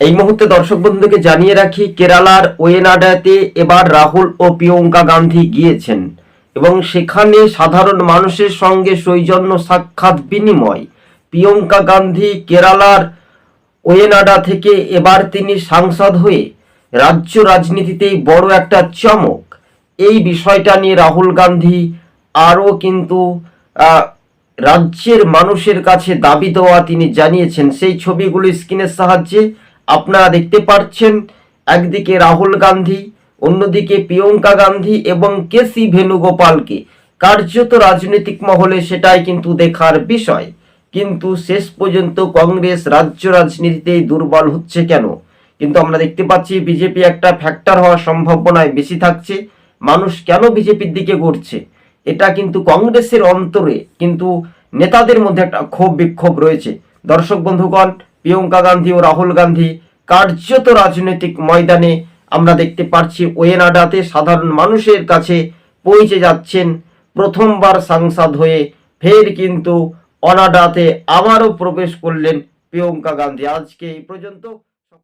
এই মুহূর্তে দর্শক বন্ধুকে জানিয়ে রাখি, কেরালার ওয়েনাডাতে এবার রাহুল ও প্রিয়ঙ্কা গান্ধী গিয়েছেন এবং সেখানে সাধারণ মানুষের সঙ্গে সৌজন্য সাক্ষাৎ বিনিময়। প্রিয়ঙ্কা গান্ধী কেরালার ওয়েনাডা থেকে এবার তিনি সাংসদ হয়ে রাজ্য রাজনীতিতেই বড় একটা চমক। এই বিষয়টা নিয়ে রাহুল গান্ধী আরও কিন্তু রাজ্যের মানুষের কাছে দাবি দেওয়া তিনি জানিয়েছেন। সেই ছবিগুলো স্ক্রিনের সাহায্যে আপনারা দেখতে পাচ্ছেন একদিকে রাহুল গান্ধী, অন্যদিকে প্রিয়ঙ্কা গান্ধী এবং কে সি ভেনুগোপালকে কার্যত রাজনৈতিক মহলে সেটাই কিন্তু দেখার বিষয়। কিন্তু শেষ পর্যন্ত কংগ্রেস রাজ্য রাজনীতিতেই দুর্বল হচ্ছে কেন? কিন্তু আমরা দেখতে পাচ্ছি বিজেপি একটা ফ্যাক্টর হওয়ার সম্ভাবনায় বেশি থাকছে। মানুষ কেন বিজেপির দিকে ঘুরছে? এটা কিন্তু কংগ্রেসের অন্তরে কিন্তু নেতাদের মধ্যে একটা ক্ষোভ বিক্ষোভ রয়েছে। দর্শক বন্ধুগণ, প্রিয়ঙ্কা গান্ধী ও রাহুল গান্ধী কার্যত রাজনৈতিক ময়দানে আমরা দেখতে পাচ্ছি ওয়েনাডাতে সাধারণ মানুষের কাছে পৌঁছে যাচ্ছেন। প্রথমবার সাংসদ হয়ে ফের কিন্তু অনাডাতে আবারও প্রবেশ করলেন প্রিয়ঙ্কা গান্ধী। আজকে এই পর্যন্ত